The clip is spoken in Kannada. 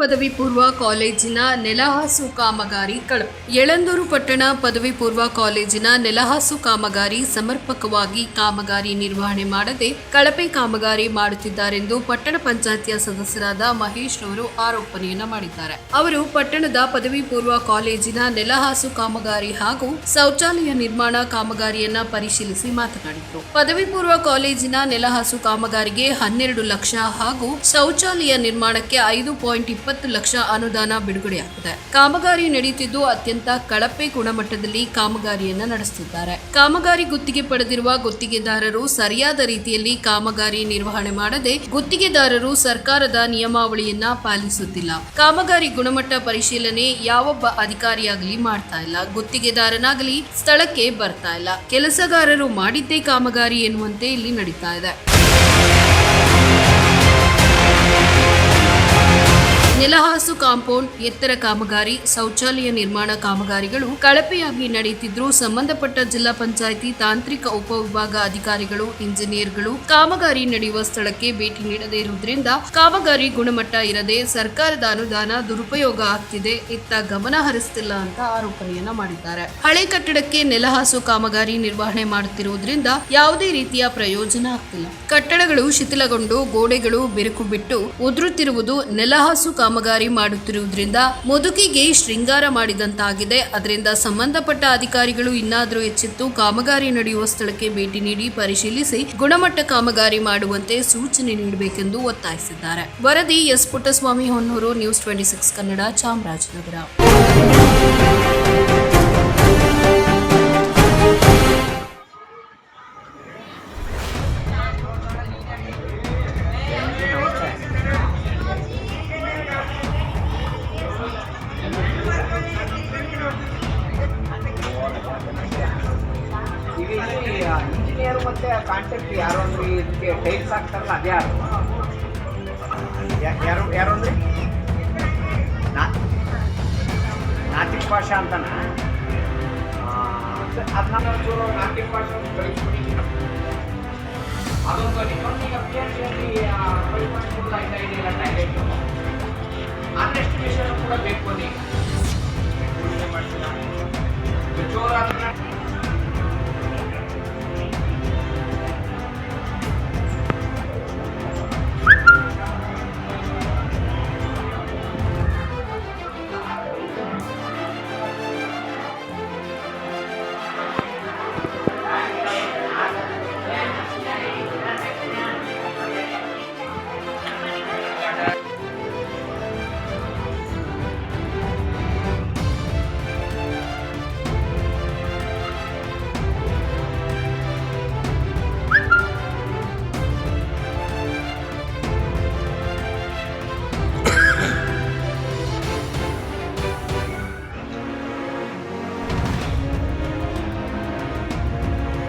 ಪದವಿ ಪೂರ್ವ ಕಾಲೇಜಿನ ನೆಲಹಾಸು ಕಾಮಗಾರಿ ಕಳ ಯಳಂದೂರು ಪಟ್ಟಣ ಪದವಿ ಪೂರ್ವ ಕಾಲೇಜಿನ ನೆಲಹಾಸು ಕಾಮಗಾರಿ ಸಮರ್ಪಕವಾಗಿ ಕಾಮಗಾರಿ ನಿರ್ವಹಣೆ ಮಾಡದೆ ಕಳಪೆ ಕಾಮಗಾರಿ ಮಾಡುತ್ತಿದ್ದಾರೆಂದು ಪಟ್ಟಣ ಪಂಚಾಯತಿಯ ಸದಸ್ಯರಾದ ಮಹೇಶ್ ರವರು ಆರೋಪಣೆಯನ್ನ ಮಾಡಿದ್ದಾರೆ. ಅವರು ಪಟ್ಟಣದ ಪದವಿ ಪೂರ್ವ ಕಾಲೇಜಿನ ನೆಲಹಾಸು ಕಾಮಗಾರಿ ಹಾಗೂ ಶೌಚಾಲಯ ನಿರ್ಮಾಣ ಕಾಮಗಾರಿಯನ್ನ ಪರಿಶೀಲಿಸಿ ಮಾತನಾಡಿದರು. ಪದವಿ ಪೂರ್ವ ಕಾಲೇಜಿನ ನೆಲಹಾಸು ಕಾಮಗಾರಿಗೆ ಹನ್ನೆರಡು ಲಕ್ಷ ಹಾಗೂ ಶೌಚಾಲಯ ನಿರ್ಮಾಣಕ್ಕೆ ಐದು ಪಾಯಿಂಟ್ ಲಕ್ಷ ಅನುದಾನ ಬಿಡುಗಡೆಯಾಗಿದೆ ಕಾಮಗಾರಿ ನಡೆಯುತ್ತಿದ್ದು ಅತ್ಯಂತ ಕಳಪೆ ಗುಣಮಟ್ಟದಲ್ಲಿ ಕಾಮಗಾರಿಯನ್ನ ನಡೆಸುತ್ತಿದ್ದಾರೆ. ಕಾಮಗಾರಿ ಗುತ್ತಿಗೆ ಪಡೆದಿರುವ ಗುತ್ತಿಗೆದಾರರು ಸರಿಯಾದ ರೀತಿಯಲ್ಲಿ ಕಾಮಗಾರಿ ನಿರ್ವಹಣೆ ಮಾಡದೆ ಗುತ್ತಿಗೆದಾರರು ಸರ್ಕಾರದ ನಿಯಮಾವಳಿಯನ್ನ ಪಾಲಿಸುತ್ತಿಲ್ಲ. ಕಾಮಗಾರಿ ಗುಣಮಟ್ಟ ಪರಿಶೀಲನೆ ಯಾವೊಬ್ಬ ಅಧಿಕಾರಿಯಾಗಲಿ ಮಾಡ್ತಾ ಇಲ್ಲ. ಗುತ್ತಿಗೆದಾರನಾಗಲಿ ಸ್ಥಳಕ್ಕೆ ಬರ್ತಾ ಇಲ್ಲ. ಕೆಲಸಗಾರರು ಮಾಡಿದ್ದೇ ಕಾಮಗಾರಿ ಎನ್ನುವಂತೆ ಇಲ್ಲಿ ನಡೀತಾ ಇದೆ. ಕಾಂಪೌಂಡ್, ಎತ್ತರ ಕಾಮಗಾರಿ, ಶೌಚಾಲಯ ನಿರ್ಮಾಣ ಕಾಮಗಾರಿಗಳು ಕಳಪೆಯಾಗಿ ನಡೆಯುತ್ತಿದ್ದರೂ ಸಂಬಂಧಪಟ್ಟ ಜಿಲ್ಲಾ ಪಂಚಾಯಿತಿ ತಾಂತ್ರಿಕ ಉಪವಿಭಾಗ ಅಧಿಕಾರಿಗಳು, ಇಂಜಿನಿಯರ್ಗಳು ಕಾಮಗಾರಿ ನಡೆಯುವ ಸ್ಥಳಕ್ಕೆ ಭೇಟಿ ನೀಡದೇ ಇರುವುದರಿಂದ ಕಾಮಗಾರಿ ಗುಣಮಟ್ಟ ಇರದೆ ಸರ್ಕಾರದ ಅನುದಾನ ದುರುಪಯೋಗ ಆಗ್ತಿದೆ. ಇತ್ತ ಗಮನ ಹರಿಸ್ತಿಲ್ಲ ಅಂತ ಆರೋಪಣೆಯನ್ನ ಮಾಡಿದ್ದಾರೆ. ಹಳೆ ಕಟ್ಟಡಕ್ಕೆ ನೆಲಹಾಸು ಕಾಮಗಾರಿ ನಿರ್ವಹಣೆ ಮಾಡುತ್ತಿರುವುದರಿಂದ ಯಾವುದೇ ರೀತಿಯ ಪ್ರಯೋಜನ ಆಗ್ತಿಲ್ಲ. ಕಟ್ಟಡಗಳು ಶಿಥಿಲಗೊಂಡು ಗೋಡೆಗಳು ಬಿರುಕು ಬಿಟ್ಟು ಉದುರುತ್ತಿರುವುದು ನೆಲಹಾಸು ಕಾಮಗಾರಿ ಮಾಡುತ್ತಿರುವುದರಿಂದ ಮುದುಕಿಗೆ ಶೃಂಗಾರ ಮಾಡಿದಂತಾಗಿದೆ. ಅದರಿಂದ ಸಂಬಂಧಪಟ್ಟ ಅಧಿಕಾರಿಗಳು ಇನ್ನಾದರೂ ಹೆಚ್ಚಿತ್ತು ಕಾಮಗಾರಿ ನಡೆಯುವ ಸ್ಥಳಕ್ಕೆ ಭೇಟಿ ನೀಡಿ ಪರಿಶೀಲಿಸಿ ಗುಣಮಟ್ಟ ಕಾಮಗಾರಿ ಮಾಡುವಂತೆ ಸೂಚನೆ ನೀಡಬೇಕೆಂದು ಒತ್ತಾಯಿಸಿದ್ದಾರೆ. ವರದಿ S Puttaswamy Honnur, news twenty six Kannada, Chamarajanagar. Engineer ಮತ್ತೆ ಕಾಂಟ್ರಾಕ್ಟ್ ಯಾರು ಅಂದ್ರೆ ಇದಕ್ಕೆ ಟೈಲ್ಸ್ ಹಾಕ್ತಾರಲ್ಲ ಅದೇ ಯಾರು ಯಾ- ಯಾರು ಯಾರು ಅಂದ್ರೆ ನಾ- ನಾತಿಕ್ ಭಾಷಾ ಅಂತನ ಅದನ್ನ ಒಂಚೂರು ನಾತಿಕ್ ಭಾಷೆ ಒಂದು ಕಳಿಸ್ಬಿಡಿ ಅದೊಂದು ಇನ್ನೊಂದು ಈಗ ಪಿ ಎಚ್ ಡಿಯಲ್ಲಿ ಕಳಿಸ್ಬಿಡ್ಲ ಇಲ್ಲ ಇದೆಯಲ್ಲ ಟಾಯ್ಲೆಟ್